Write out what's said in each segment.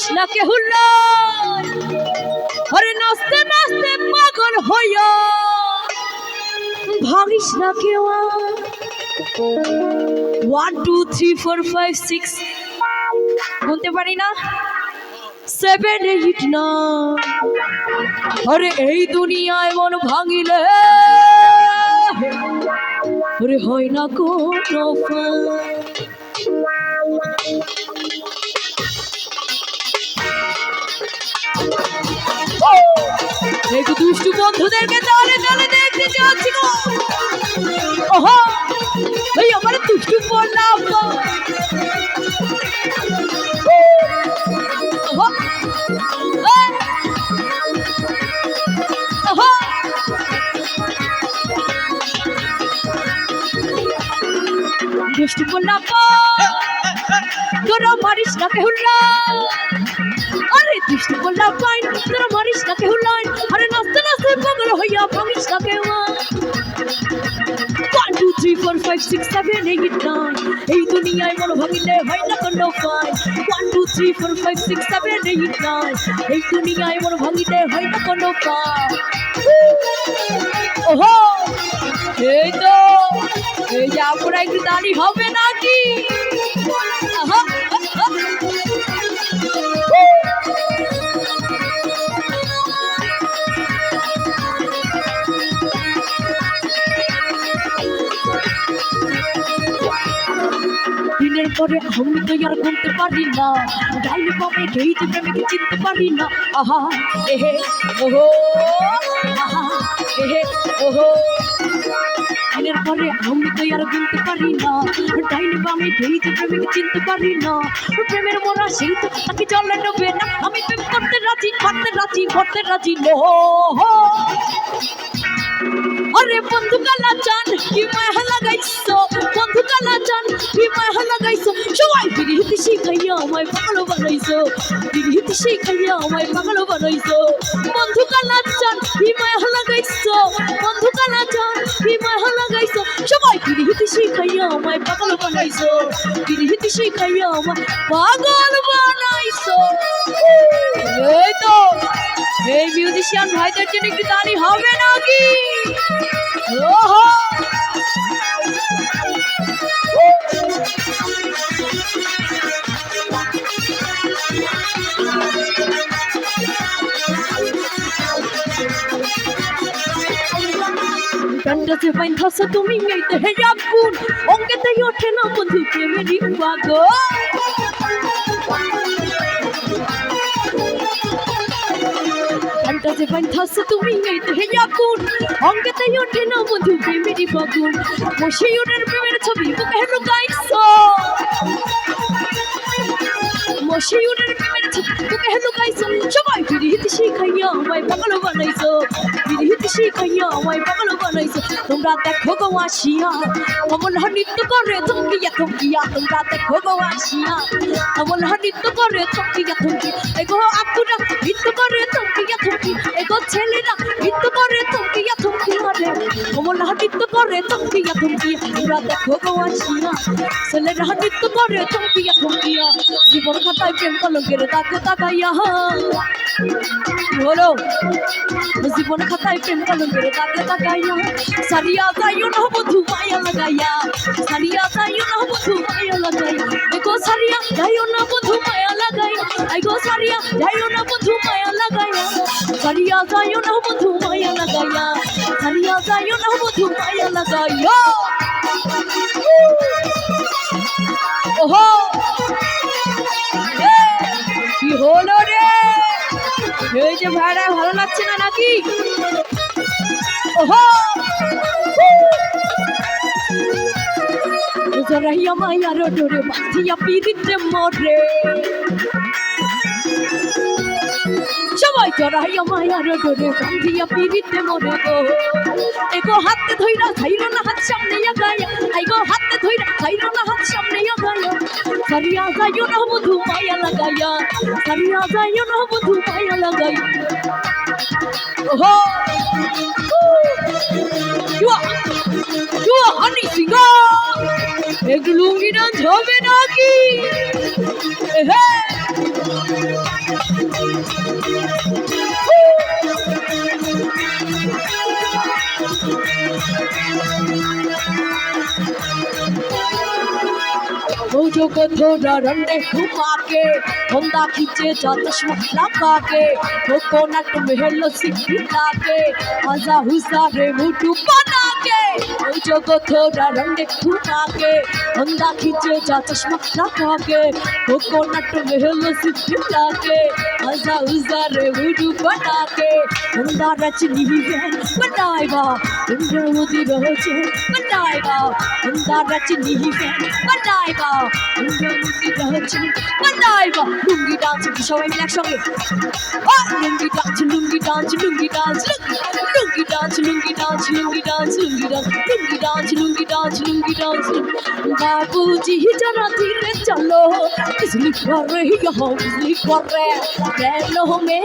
মারিস না কে হুল্লাই আরে নাচতে নাচতে পাগল হইয়া। ভাঙিস না কেউ one two three four five six বলতে পারি না? সেভেন এইট না আরে এই দুনিয়ায় মন ভাঙিলে। আরে হয় না কোনো দুষ্টু বন্ধুদেরকে তালে তালে দেখতে চাচ্ছি গো। ওহো, এই আমার দুষ্টু বললাম দুষ্টু বললাম তোরা মারিস না কেহুল্লা। আরে দুষ্টু বললাম তোরা মারিস না আরে five six seven eight nine এই দুনিয়ায় মন ভাঙিলে হয় না কোনো fine one two three four five six seven eight nine এই দুনিয়ায় মন ভাঙিলে হয় না কোনো ফাইন ওহো! এই তো, এই যে আপনারা একটু দাঁড়ি হবে নাকি? পরে আমি তো আর ঘুমতে পারি না। ডাইনি পাবে কেই তো প্রেমিকে চিনতে পারি না। আহা এহে ওহো আহা এহে ওহো দিনের পরে আমি তো আর ঘুমতে পারি না। ডাইনি বামে কেই তো প্রেমিকে চিনতে পারি না। প্রেমের মোরা সেই তো তাকে জলে ডোবে না। আমি প্রেম করতে রাজি করতে রাজি করতে রাজি নো আরে বন্ধু কালা চান, কি মায়া লাগাইছো। শিখাইয়া আমায় পাগল বানাইছো বিরিহিতে শিখাইয়া আমায় পাগল বানাইছো বন্ধু কালা চান কি মায়া লাগাইছো বন্ধু কালা চান কি মায়া লাগাইছো সবাই বিরিহিতে শিখাইয়া আমায় পাগল বানাইছো বিরিহিতে শিখাইয়া আমায় পাগল বানাইছো। এই তো, এই মিউজিশিয়ান ভাইদের জন্য একটু তালি হবে নাকি? ওহো! ডান্ডাতে পাইন থাসো তুমি মেইতে হে আগুন অঙ্গেতে ওঠে না বন্ধু প্রেমেরই পাগল ঘন্টাতে বান্ধাছে তুমি মেয়েতে হে আগুন অঙ্গেতে ওঠে না বন্ধু প্রেমেরই ফাগুন মশিউরের প্রেমের ছবি বুকে লুকাইছো মশিউরের প্রেমের ছবি বুকে লুকাইছো সবাই বিরিহিত শিখাইয়া আমায় পাগল বানাইছো। বিরিহিত শিখাইয়া আমায় পাগল বানাইছো তোমরা দেখো গো আসিয়া অমন নৃত্য করে থমকিয়া থমকিয়া তোমরা দেখো গো আসিয়া অমন নৃত্য করে থমকিয়া থমকি এগো আপুরা নৃত্য করে থমকিয়া থমকি এগো ছেলেরা নৃত্য করে থমকি আরে অমন নৃত্য করে থমকিয়া থমকি তোমরা দেখো গো আসিয়া ছেলেরা নৃত্য করে থমকিয়া থমকিয়া জীবন খাতায় প্রেম কলঙ্কের দাগ তাকাইয়া বলো জীবন খাতায় প্রেম কলঙ্কের দাগ তাকাইয়া সারিয়া যাইও না বধু মায়া লাগাইয়া সারিয়া যাইও না বধু ওহো! কি হলো রে? এই যে ভাড়া, ভালো লাগছে না নাকি? ওহো! জরাইয়া মায়া রোডরে বাঁধিয়া পিড়িতে মরে সবাই জরাইয়া মায়া রোডরে বাঁধিয়া পিড়িতে মরে গো। এগো হাতে ধইরা খাইলো না সামনে আগায়া আইগো হাতে ধইরা খাইলো না হাত সামনে আগায়া সারিয়া যাইও না বধু মায়া লাগাইয়া। সারিয়া যাইও না বধু মায়া লাগাইয়া। ওহো! you are honey singer. একটু লুঙ্গি ডান্স হবে নাকি? হ্যাঁ চোখ रंडे রন্ডে ঘুমাকে होंडा खींचे जा चश्मा लगा के कोकोनट महल सिख लाके, आजा हुसा रे मुटू पाना के ओ जोगो थोड़ा रंडे घुमा के होंडा खींचे जा चश्मा लगा के कोकोनट महल सिख लाके, आजा हुसा रे मुटू पाना के होंडा रचनी है बनाएगा इंद्र मोदी रोज़े बना Mandaigo, Mandarati Nihifen, Mandaigo, Lungi Dachi, Mandaigo, Lungi Dance, we show him like showing. Oh, Lungi Dance, Lungi Dance, Lungi Dance, Lungi Dance, Lungi Dance, Lungi Dance, Lungi Dance, Lungi Dance, Lungi Dance, Lungi Dance, Babuji Hitanati Chalo, is Nikore, Yaho, Nikore, Bello, me,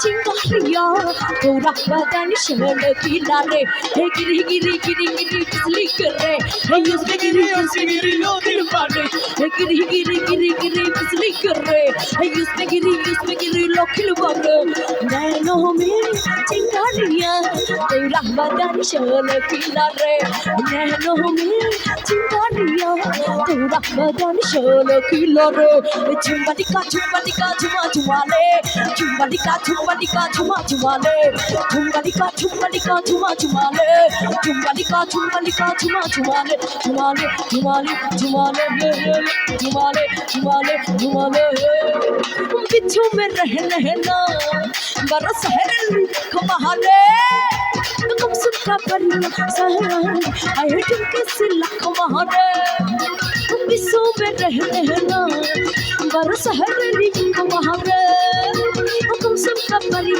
Chingo, Yo, Go Rakadani, Shimmer, Kilare, Hikiri, Hikiri, Hikiri, Hikiri, कर रहे हैं। उसके गिरी उसके गिरी, लो दिल पाने पाटे गिरी गिरी गिरी गिरी, बिजली कर रहे हैं। उसके गिरी उसके गिरी, लो खिल बाटे नैनो में चिंगारिया तेरा बदन शोल खिला रहे नैनो में चिंगारिया तेरा बदन शोल खिला रहे चुम्बलिका चुम्बलिका चुमा झुमा ले। चुम्बलिका चुम्बलिका झुमा झुमा ले। चुम्बलिका चुम्बलिका झुमा झुमा ले। चुम्बलिका चुम्बलिका झुमा झुमा ले झुमा ले झुमा ले झुमा ले झुमा ले झुमा ले झुमा ले बिच्छू में रह रहना बरस सहर घुमा ले तुम सुखा पर सहना आई तुम कैसे लख महारे तुम बिच्छू में रह रहना बरस सहर घुमा ले तुम सुखा पर